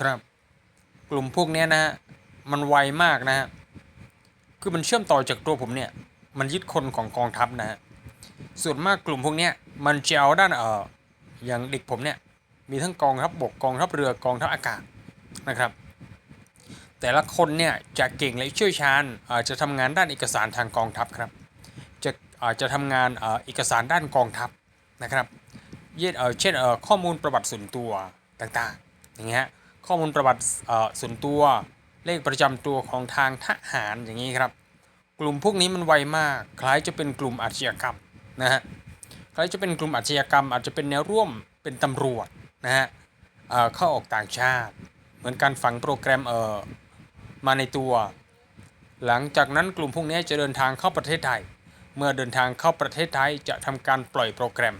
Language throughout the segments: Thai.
ครับ กลุ่มพวกนี้นะฮะมันไวมากนะฮะคือมันเชื่อมต่อจากตัวผมเนี่ย มันยึดคนของกองทัพนะฮะส่วนมากกลุ่มพวกนี้มันจะเอาด้านเอออย่างเด็กผมเนี่ย มีทั้งกองทัพบกกองทัพเรือกองทัพอากาศนะครับ แต่ละคนเนี่ยจะเก่งและเชี่ยวชาญอาจจะทำงานด้านเอกสารทางกองทัพครับ จะอาจจะทำงานเออเอกสารด้านกองทัพนะครับเยนเอ่อเช่นข้อมูลประวัติส่วนตัวต่างๆอย่างเงี้ย ข้อมูลประวัติส่วนตัวเลขประจำตัวของทางทหารอย่างนี้ครับ กลุ่มพวกนี้มันไวมาก คล้ายจะเป็นกลุ่มอาชญากรรมนะฮะคล้ายจะเป็นกลุ่มอาชญากรรม อาจจะเป็นแนวร่วมเป็นตำรวจนะฮะเข้าออกต่างชาติ เหมือนการฝังโปรแกรมเอ่อมาในตัว หลังจากนั้นกลุ่มพวกนี้จะเดินทางเข้าประเทศไทย เมื่อเดินทางเข้าประเทศไทยจะทำการปล่อยโปรแกรม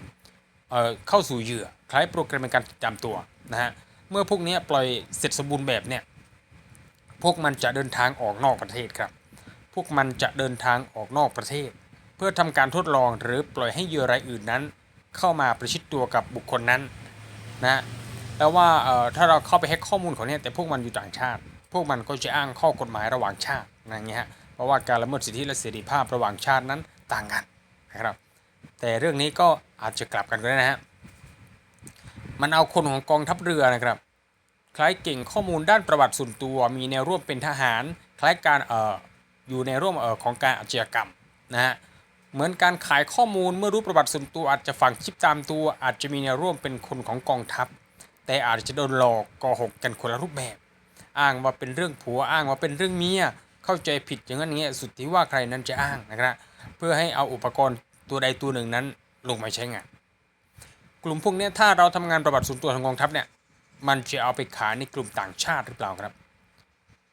เออเข้าสู่เหยื่อ คล้ายโปรแกรมในการติดตามตัวนะฮะ เมื่อพวกนี้ปล่อยเสร็จสมบูรณ์แบบเนี่ย พวกมันจะเดินทางออกนอกประเทศครับ พวกมันจะเดินทางออกนอกประเทศ เพื่อทำการทดลองหรือปล่อยให้เหยื่อรายอื่นนั้น เข้ามาประชิดตัวกับบุคคลนั้นนะแล้วว่าเอ่อถ้าเราเข้าไปแฮ็กข้อมูลของเนี่ยแต่พวกมันอยู่ต่างชาติ พวกมันก็จะอ้างข้อกฎหมายระหว่างชาตินะอย่างเงี้ยฮะเพราะว่าการละเมิดสิทธิและเสรีภาพระหว่างชาตินั้นต่างกันนะครับ แต่เรื่องนี้ก็อาจจะกลับกันก็ได้นะฮะ มันเอาคนของกองทัพเรือนะครับ คล้ายเก่งข้อมูลด้านประวัติส่วนตัว มีแนวร่วมเป็นทหาร คล้ายการเอ่ออยู่ในร่วมเอ่อของการอาชญากรรมนะฮะเหมือนการขายข้อมูลเมื่อรู้ประวัติส่วนตัวอาจจะฝังชิปตามตัว อาจจะมีแนวร่วมเป็นคนของกองทัพ แต่อาจจะโดนหลอกโกหกกันคนละรูปแบบ อ้างว่าเป็นเรื่องผัวอ้างว่าเป็นเรื่องเมียเข้าใจผิดอย่างนั้นเงี้ยสุดที่ว่าใครนั้นจะอ้างนะครับเพื่อให้เอาอุปกรณ์ตัวใดตัวหนึ่งนั้นลงมาใช้งาน กลุ่มพวกนี้ถ้าเราทำงานประวัติส่วนตัวทางกองทัพเนี่ยมันจะเอาไปขายในกลุ่มต่างชาติหรือเปล่าครับ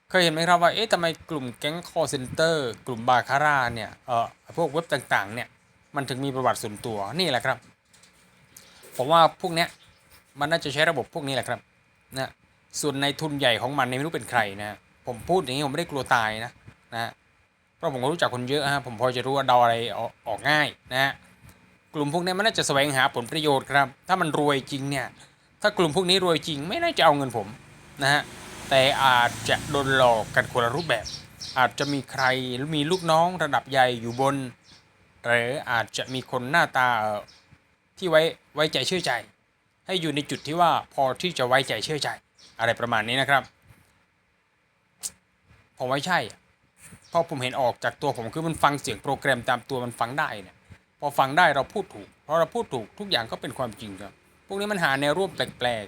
เคยเห็นไหมครับว่าเอ๊ะทำไมกลุ่มแก๊งคอเซนเตอร์กลุ่มบาคาร่าเนี่ยเอ่อพวกเว็บต่างๆเนี่ยมันถึงมีประวัติส่วนตัวนี่แหละครับผมว่าพวกเนี้ยมันน่าจะใช้ระบบพวกนี้แหละครับนะส่วนในทุนใหญ่ของมันเนี่ยไม่รู้เป็นใครนะผมพูดอย่างนี้ผมไม่ได้กลัวตายนะนะเพราะผมก็รู้จักคนเยอะฮะผมพอจะรู้ว่าเดาอะไรออกออกง่ายนะฮะ กลุ่มพวกนี้มันน่าจะแสวงหาผลประโยชน์ครับ ถ้ามันรวยจริงเนี่ยถ้ากลุ่มพวกนี้รวยจริงไม่น่าจะเอาเงินผมนะฮะแต่อาจจะโดนหลอกกันคนละรูปแบบ อาจจะมีใครมีลูกน้องระดับใหญ่อยู่บน หรืออาจจะมีคนหน้าตาที่ไว้ไว้ใจเชื่อใจ ให้อยู่ในจุดที่ว่าพอที่จะไว้ใจเชื่อใจ อะไรประมาณนี้นะครับ ผมไว่ใช่เพราะผมเห็นออกจากตัวผมคือมันฟังเสียงโปรแกรมตามตัวมันฟังได้เนี่ย อฟังได้เราพูดถูก เพราะเราพูดถูกทุกอย่างก็เป็นความจริงครับ พวกนี้มันหาแนวร่วมแปลก